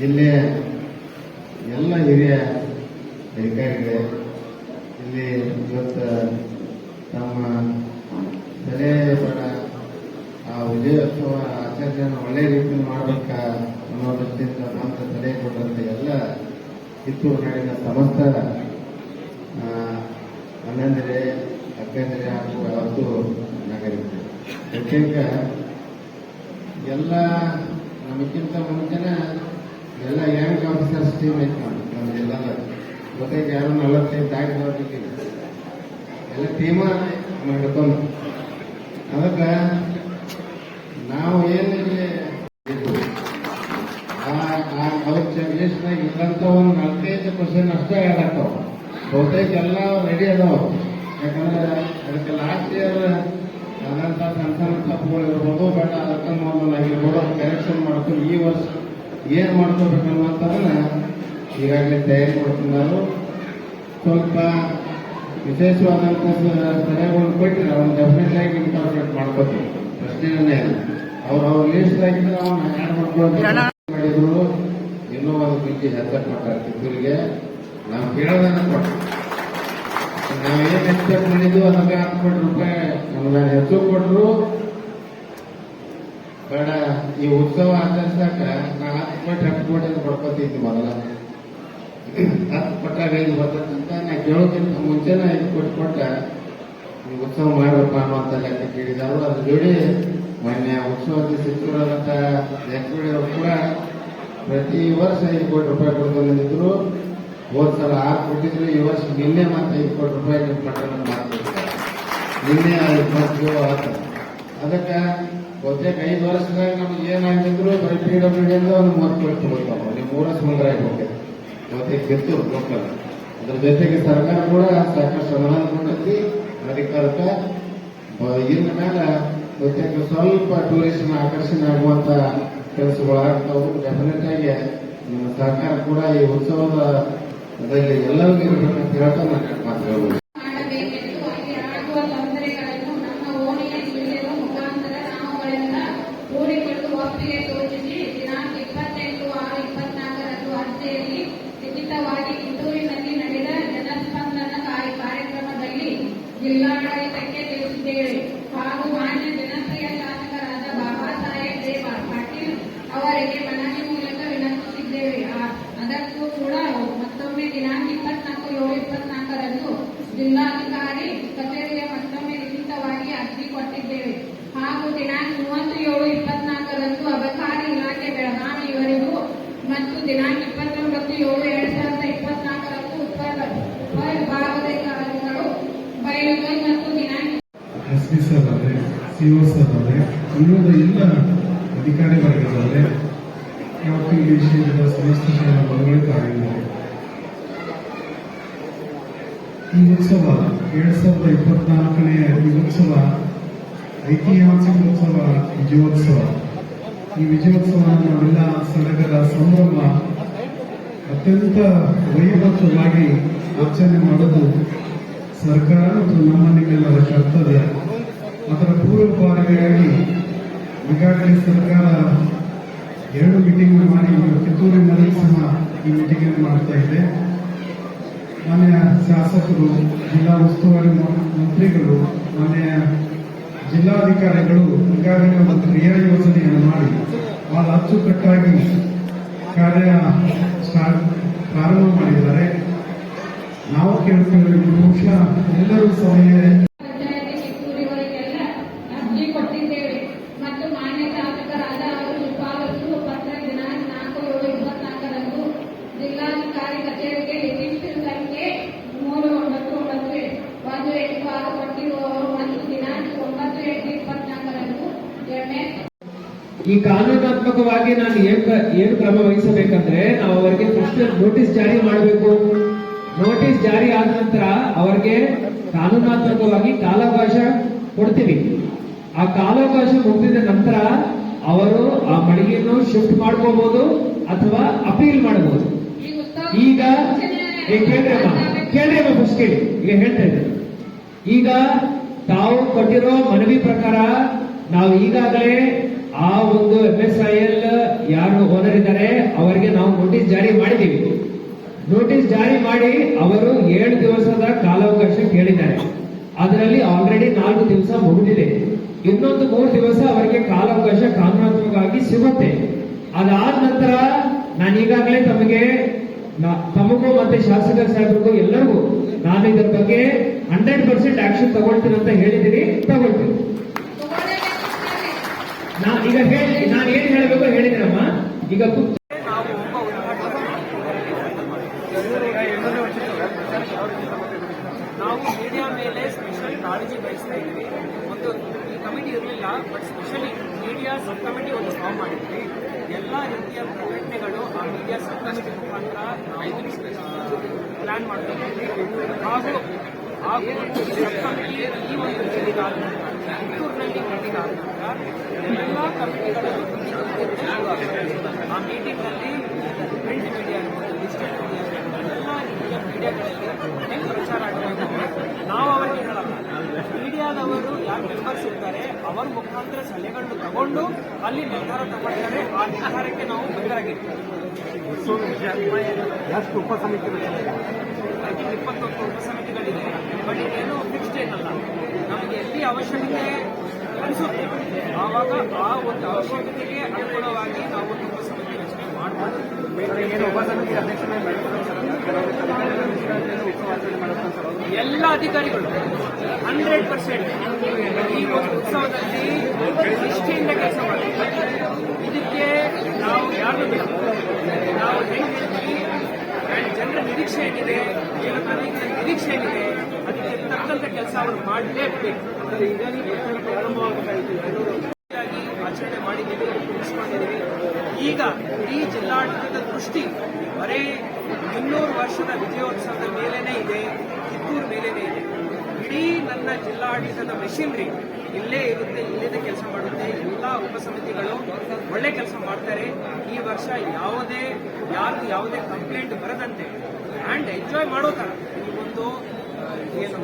ಜಿಲ್ಲೆಯ ಎಲ್ಲ ಹಿರಿಯ ಅಧಿಕಾರಿಗಳೇ, ಇಲ್ಲಿ ಇವತ್ತು ನಮ್ಮ ಸಲಹೆ ಬರ ಆ ವಿಜಯೋತ್ಸವ ಆಚರಣೆಯನ್ನು ಒಳ್ಳೆ ರೀತಿಯಲ್ಲಿ ಮಾಡಬೇಕ ಅನ್ನೋ ದೃಷ್ಟಿಯಿಂದ ಮಾತ್ರ ಸಲಹೆ ಕೊಟ್ಟಂತ ಎಲ್ಲ ಕಿತ್ತೂರು ನಾಡಿನ ಸಮಸ್ತ ಅಣ್ಣಂದಿರೇ, ಅಕ್ಕಂದಿರೇ ಹಾಗೂ ಯಾವತ್ತು ಬಹುತೇಕ ಎಲ್ಲ ನಮಗಿಂತ ಮುಂಚೆನ ಎಲ್ಲ ಯಂಗ್ ಆಫೀಸರ್ಸ್ ಟೀಮ್ ಐತೆ ನಮ್ಮ ಜಿಲ್ಲಾದ ಬಹುತೇಕ ಯಾರು ನಲವತ್ತೈದು ದಾಟಿದವ್ರಿಗೆ ಎಲ್ಲ ಟೀಮ ಹಿಡ್ಕೊಂಡು ಅದಕ್ಕೆ ನಾವು ಏನು ಲಿಸ್ಟ್ನಾಗ ಇಲ್ಲಂತ ಒಂದು ನಾಲ್ಕೈದು ಪರ್ಸೆಂಟ್ ಅಷ್ಟೇ ಆಗ್ತಾವ. ಬಹುತೇಕ ಎಲ್ಲ ರೆಡಿ ಅದಾವ. ಯಾಕಂದ್ರೆ ಅದಕ್ಕೆ ಲಾಸ್ಟ್ ಇಯರ್ ಆದಂತ ಸಣ್ಣ ಸಣ್ಣ ತಪ್ಪುಗಳು ಇರ್ಬೋದು ಬಟ್ ಅದಕ್ಕೆ ಮೊದಲು ಆಗಿರ್ಬೋದು ಅದು ಕರೆಕ್ಷನ್ ಮಾಡ್ಕೊಂಡು ಈ ವರ್ಷ ಏನ್ ಮಾಡ್ಕೋಬೇಕನ್ನುವಂಥದನ್ನ ಈಗಾಗಲೇ ತಯಾರಿ ಮಾಡ್ತಿದ್ದಾರೆ ಸ್ವಲ್ಪ ವಿಶೇಷವಾದಂಥ ಸಲಹೆಗಳನ್ನು ಕೊಟ್ಟರೆ ಅವ್ನು ಡೆಫಿನೆಟ್ ಆಗಿ ಇನ್ಕಾರ್ಪೊರೇಟ್ ಮಾಡ್ಕೋತೀವಿ. ಪ್ರಶ್ನೆನೇ ಇಲ್ಲ ಅವ್ರು ಅವ್ರ ಲೀಸ್ಟ್ ಆಗಿದ್ರೆ ಅವನ್ನ ಆ್ಯಡ್ ಮಾಡ್ಕೊಂಡು ಮಾಡಿದ್ರು ಇನ್ನೂ ಒಂದು ಮಿಂಚಿ ಹೆಸರು ಮಾಡ್ತಾರೆ ಕಿತ್ತೂರಿಗೆ ನಾವು ಕೇಳೋದನ್ನ ಏನ್ ಎಕ್ಸ್ಪೆಕ್ಟ್ ಮಾಡಿದ್ದು ಅದಕ್ಕೆ ಹತ್ತು ಕೋಟಿ ರೂಪಾಯಿ ನಮ್ಗೆ ಹೆಚ್ಚು ಕೊಟ್ಟರು ಬೇಡ, ಈ ಉತ್ಸವ ಆಚರಿಸಾಕ ನಾ ಹತ್ತು ಕೋಟಿ ಹತ್ತು ಕೋಟಿ ಅಂತ ಪಡ್ಕೋತಿದ್ವಿ ಮೊದಲ. ಹತ್ತು ಕೊಟ್ಟಾಗ ಐದು ಬರ್ತದಂತ ನಾ ಕೇಳೋಕ್ಕಿಂತ ಮುಂಚೆನೇ ಐದು ಕೋಟಿ ಕೊಟ್ಟ. ಈ ಉತ್ಸವ ಮಾಡಬೇಕು ಅನ್ನುವಂಥ ಲೆಕ್ಕ ಕೇಳಿದವರು ಅದ್ರ ಜೋಡಿ ಮೊನ್ನೆ ಸಚಿವರಾದಂಥ ಜಾರಕಿಹೊಳಿ ಅವರು ಕೂಡ ಪ್ರತಿ ವರ್ಷ ಐದು ಕೋಟಿ ರೂಪಾಯಿ ಕೊಡ್ಕೊಂಡಿದ್ರು. ಹೋದ್ ಸಲ ಆರು ಕೊಟ್ಟಿದ್ರು ಈ ವರ್ಷ ನಿನ್ನೆ ಮತ್ತೆ ಇಪ್ಪತ್ತು ರೂಪಾಯಿ ನಿಮ್ಮ ಪಟ್ಟಣ ನಿನ್ನೆ ಇಪ್ಪತ್ತು ಆತ ಅದಕ್ಕೆ ಬಹುತೇಕ ಐದು ವರ್ಷದಾಗ ನಮ್ಗೆ ಏನಾಗಿದ್ರು ಬರೀ ಪಿ ಡಬ್ಲ್ಯೂ ಡಿ ಅಂದ್ರೆ ಒಂದು ಮೂವತ್ತು ಕೋಟಿ ತಗೋತಾವ ನೀವು ಮೂರ ಸಮುದ್ರ ಹೋಗ್ತದೆ. ಬಹುತೇಕ ಗೆದ್ದು ಲೋಕಲ್ ಅದ್ರ ಜೊತೆಗೆ ಸರ್ಕಾರ ಕೂಡ ಸಾಕಷ್ಟು ಅನುದಾನ ಕೊಟ್ಟೈತಿ. ಅಧಿಕಾರಕ್ಕೆ ಇನ್ನ ಮೇಲೆ ಬಹುತೇಕ ಸ್ವಲ್ಪ ಟೂರಿಸಂ ಆಕರ್ಷಣೆ ಆಗುವಂತ ಕೆಲಸಗಳು ಆಗ್ತಾವು ಡೆಫಿನೆಟ್ ಆಗಿ ನಿಮ್ಮ ಸರ್ಕಾರ ಕೂಡ ಈ ಉತ್ಸವದ ಅದರಲ್ಲಿ ಎಲ್ಲರಿಗೂ ನಡೆದ ಕಾರ್ಯಕ್ರಮದಲ್ಲಿ ಜಿಲ್ಲಾಡಳಿತಕ್ಕೆ ತಿಳಿಸಿದ್ದೇವೆ. ಹಾಗೂ ಮಾನ್ಯ ಜನಪ್ರಿಯ ಶಾಸಕರಾದ ಬಾಬಾ ಸಾಹೇಬ್ ಪಾಟೀಲ್ ಅವರಿಗೆ ಮನವಿ ಮೂಲಕ ವಿನಂತಿಸಿದ್ದೇವೆ ಆ- ಅದಕ್ಕೂ ಕೂಡ ಮತ್ತೊಮ್ಮೆ ದಿನಾಂಕ ಇಪ್ಪತ್ನಾಲ್ಕು, ಏಳು ಇಪ್ಪತ್ನಾಲ್ಕರಂದು ಜಿಲ್ಲಾಧಿಕಾರಿ ಕಚೇರಿಯ ಮತ್ತೊಮ್ಮೆ ಲಿಖಿತವಾಗಿ ಅರ್ಜಿ ಕೊಟ್ಟಿದ್ದೇವೆ. ಹಾಗೂ ದಿನಾಂಕ ಮೂವತ್ತು, ಏಳು ಇಪ್ಪತ್ನಾಲ್ಕರಂದು ಅಬಕಾರಿ ಇಲಾಖೆ ಬೆಳಗಾವಿ ಇವರಿಗೂ ಮತ್ತು ದಿನಾಂಕ ಇಪ್ಪತ್ತೊಂಬತ್ತು, ಏಳು ಎರಡ್ ಸಾವಿರದ ಇಪ್ಪತ್ನಾಲ್ಕರಂದು ಉತ್ತರ ಉಪವಿಭಾಗದ ಅಧಿಕಾರಿಗಳು ಬಯಲುಗೈ ಮತ್ತು ದಿನಾಂಕ ಅಧಿಕಾರಿ ವರ್ಗದವರೇ ಮತ್ತು ಈ ವಿಷಯದ ಸಮಸ್ತ ಮನವಳಿಕೆಯಾಗಿದ್ದಾರೆ ಈ ಉತ್ಸವ ಎರಡ್ ಸಾವಿರದ ಇಪ್ಪತ್ನಾಲ್ಕನೇ ಈ ಉತ್ಸವ ಐತಿಹಾಸಿಕ ಉತ್ಸವ, ವಿಜಯೋತ್ಸವ. ಈ ವಿಜಯೋತ್ಸವ ನಾವೆಲ್ಲ ಸಡಗರ ಸಂಭ್ರಮ, ಅತ್ಯಂತ ವೈಭವವಾಗಿ ಆಚರಣೆ ಮಾಡೋದು ಸರ್ಕಾರ ಮತ್ತು ನಮ್ಮ ನಿಮ್ಮೆಲ್ಲರ ಕರ್ತವ್ಯ. ಅದರ ಪೂರ್ವಭಾವಿಯಾಗಿ ಈಗಾಗಲೇ ಸರ್ಕಾರ ಎರಡು ಮೀಟಿಂಗ್ ಮಾಡಿ ಕಿತ್ತೂರಿನಲ್ಲಿ ಸಹ ಈ ಮೀಟಿಂಗ್ ಮಾಡ್ತಾ ಇದೆ. ಮಾನ್ಯ ಶಾಸಕರು, ಜಿಲ್ಲಾ ಉಸ್ತುವಾರಿ ಮಂತ್ರಿಗಳು, ಮಾನ್ಯ ಜಿಲ್ಲಾಧಿಕಾರಿಗಳು ಈಗಾಗಲೇ ಒಂದು ಕ್ರಿಯಾ ಯೋಜನೆಯನ್ನು ಮಾಡಿ ಬಹಳ ಅಚ್ಚುಕಟ್ಟಾಗಿ ಕಾರ್ಯ ಪ್ರಾರಂಭ ಮಾಡಿದ್ದಾರೆ. ನಾವು ಕೇಳ್ತೀವಿ ಬಹುಶಃ ಎಲ್ಲರೂ ಸಮಯ ಪಂಚಾಯತಿ ಕಿತ್ತೂರಿವರಿಗೆಲ್ಲ ಅರ್ಜಿ ಕೊಟ್ಟಿದ್ದೇವೆ ಮತ್ತು ಮಾನ್ಯ ಶಾಸಕರಾದ ಅವರು ಪಾವತಿಸುವ ಪತ್ರ ದಿನಾಂಕ ನಾಲ್ಕು ಏಳು ಇಪ್ಪತ್ನಾಲ್ಕರಂದು ಜಿಲ್ಲಾಧಿಕಾರಿ ಕಚೇರಿಗೆ ರಿಜಿಸ್ಟರ್ ಸಂಖ್ಯೆ ಮೂರು ಒಂಬತ್ತು ಒಂಬತ್ತು ಒಂದು ಎಂಟು ಆರು ಕೊಟ್ಟಿರುವವರು ಮತ್ತು ದಿನಾಂಕ ಒಂಬತ್ತು ಎಂಟು ಇಪ್ಪತ್ನಾಲ್ಕರಂದು ಎಂಎಸ್ ಈ ಕಾನೂನಾತ್ಮಕವಾಗಿ ನಾನು ಏನ್ ಏನು ಕ್ರಮ ವಹಿಸಬೇಕಂದ್ರೆ ನಾವು ಅವರಿಗೆ ಫಸ್ಟ್ ನೋಟಿಸ್ ಜಾರಿ ಮಾಡಬೇಕು. ನೋಟಿಸ್ ಜಾರಿ ಆದ ನಂತರ ಅವರಿಗೆ ಕಾನೂನಾತ್ಮಕವಾಗಿ ಕಾಲಾವಕಾಶ ಕೊಡ್ತೀವಿ. ಆ ಕಾಲಾವಕಾಶ ಮುಗಿದ ನಂತರ ಅವರು ಆ ಮಳಿಗೆಯನ್ನು ಶಿಫ್ಟ್ ಮಾಡ್ಕೋಬಹುದು ಅಥವಾ ಅಪೀಲ್ ಮಾಡಬಹುದು ಈಗ ಕೇಳ್ರಮ್ಮ ಕೇಳ್ರಿ ಅಮ್ಮ. ಫಸ್ಟ್ ಕೇಳಿ. ಈಗ ಹೇಳ್ತಾ ಇದ್ದೀನಿ ಈಗ ತಾವು ಕೊಟ್ಟಿರೋ ಮನವಿ ಪ್ರಕಾರ ನಾವು ಈಗಾಗಲೇ ಆ ಒಂದು ಎಂ ಐ ಎಲ್ ಯಾರು ಓನರ್ ಇದ್ದಾರೆ, ಅವರಿಗೆ ನಾವು ನೋಟಿಸ್ ಜಾರಿ ಮಾಡಿದ್ದೀವಿ. ನೋಟಿಸ್ ಜಾರಿ ಮಾಡಿ ಅವರು ಏಳು ದಿವಸದ ಕಾಲಾವಕಾಶ ಕೇಳಿದ್ದಾರೆ. ಅದರಲ್ಲಿ ಆಲ್ರೆಡಿ ನಾಲ್ಕು ದಿವಸ ಮುಗಿದಿದೆ. ಇನ್ನೊಂದು ಮೂರು ದಿವಸ ಅವರಿಗೆ ಕಾಲಾವಕಾಶ ಕಾನೂನಾತ್ಮಕವಾಗಿ ಸಿಗುತ್ತೆ. ಅದಾದ ನಂತರ ನಾನು ಈಗಾಗಲೇ ತಮಗೆ ತಮಗೂ ಮತ್ತೆ ಶಾಸಕ ಸಾಹೇಬರಿಗೂ ಎಲ್ಲರಿಗೂ ನಾನು ಇದರ ಬಗ್ಗೆ ಹಂಡ್ರೆಡ್ ಪರ್ಸೆಂಟ್ ಆಕ್ಷನ್ ತಗೊಳ್ತೀನಿ ಅಂತ ಹೇಳಿದ್ದೀನಿ, ತಗೊಳ್ತೀನಿ. ನಾ ಈಗ ಹೇಳಿ, ನಾನು ಏನು ಹೇಳಬೇಕು ಹೇಳಿದ್ರಮ್ಮ. ಈಗ ಕುತ್- ನಾವು ಮೀಡಿಯಾ ಮೇಲೆ ಸ್ಪೆಷಲ್ ಕಾಳಜಿ ವಹಿಸ್ತಾ ಇದ್ವಿ ಒಂದು ಈ ಕಮಿಟಿ ಇರಲಿಲ್ಲ but specially media sub committee ಒಂದು ಫಾರ್ಮ್ ಮಾಡಿದ್ವಿ. ಎಲ್ಲ ರೀತಿಯ ಪ್ರಕಟಣೆಗಳು ಆ ಮೀಡಿಯಾ ಸಬ್ ಕಮಿಟಿ ಮುಖಾಂತರ ಪ್ಲಾನ್ ಮಾಡ್ತೀವಿ. ಹಾಗೂ ಹಾಗೂ ಸಬ್ ಕಮಿಟಿ ಈ ಒಂದು ಕಿತ್ತೂರಿನಲ್ಲಿ ಮೀಟಿಂಗ್ ಆದಾಗ ಎಲ್ಲ ಕಂಪ್ನಿಗಳು ಆ ಮೀಟಿಂಗ್ನಲ್ಲಿ ಪ್ರಿಂಟ್ ಮೀಡಿಯಾ ಇರ್ಬೋದು ಎಲ್ಲ ರೀತಿಯ ಮೀಡಿಯಾಗಳಲ್ಲಿ ಹೆಂಗೆ ಪ್ರಚಾರ ಆಗಬೇಕು ನಾವು ಅವರಿಗೆ ಹೇಳಲ್ಲ ಮೀಡಿಯಾದವರು ಯಾರು ಮೆಂಬರ್ಸ್ ಇರ್ತಾರೆ ಅವರ ಮುಖಾಂತರ ಸಲಹೆಗಳನ್ನು ತಗೊಂಡು ಅಲ್ಲಿ ನಿರ್ಧಾರ ತಗೊಳ್ತಾರೆ ಆ ನಿರ್ಧಾರಕ್ಕೆ ನಾವು ಬದ್ಧರಾಗಿರ್ತೀವಿ ಎಷ್ಟು ಉಪಸಮಿತಿಗಳು ಐ ಥಿಂಕ್ ಇಪ್ಪತ್ತೊಂದು ಉಪಸಮಿತಿಗಳಿದೆ ಬಟ್ ಇದೇನು ಫಿಕ್ಸ್ಡ್ ಏನಲ್ಲ ನಮಗೆ ಎಲ್ಲಿ ಅವಶ್ಯಕತೆ ಅನಿಸುತ್ತೆ. ಆವಾಗ ಆ ಒಂದು ಅವಶ್ಯಕತೆಗೆ ಅನುಗುಣವಾಗಿ ನಾವು ಒಂದು ಸಮಿತಿ ರಚನೆ ಮಾಡಬಹುದು ಎಲ್ಲ ಅಧಿಕಾರಿಗಳು ಹಂಡ್ರೆಡ್ ಪರ್ಸೆಂಟ್ ಈ ಒಂದು ಉತ್ಸವದಲ್ಲಿ ನಿಷ್ಠೆಯಿಂದ ಕೆಲಸ ಕೆಲಸ ಅವರು ಮಾಡಲೇಬೇಕು ಆಚರಣೆ ಮಾಡಿದ್ದೀವಿ ಮುಗಿಸ್ಕೊಂಡಿದ್ದೀವಿ ಈಗ ಇಡೀ ಜಿಲ್ಲಾಡಳಿತದ ದೃಷ್ಟಿ ಬರೀ ಇನ್ನೂರು ವರ್ಷದ ವಿಜಯೋತ್ಸವದ ಮೇಲೇನೇ ಇದೆ, ಕಿತ್ತೂರು ಮೇಲೇನೆ ಇದೆ. ಇಡೀ ನನ್ನ ಜಿಲ್ಲಾಡಳಿತದ ಮೆಷಿನರಿ ಇಲ್ಲೇ ಇರುತ್ತೆ, ಇಲ್ಲಿಂದ ಕೆಲಸ ಮಾಡುತ್ತೆ. ಎಲ್ಲ ಉಪಸಮಿತಿಗಳು ಒಳ್ಳೆ ಕೆಲಸ ಮಾಡ್ತಾರೆ. ಈ ವರ್ಷ ಯಾವುದೇ ಯಾರು ಯಾವುದೇ ಕಂಪ್ಲೇಂಟ್ ಬರದಂತೆ ಆ್ಯಂಡ್ ಎಂಜಾಯ್ ಮಾಡೋ ಥರ ಈ ಒಂದು ಏನು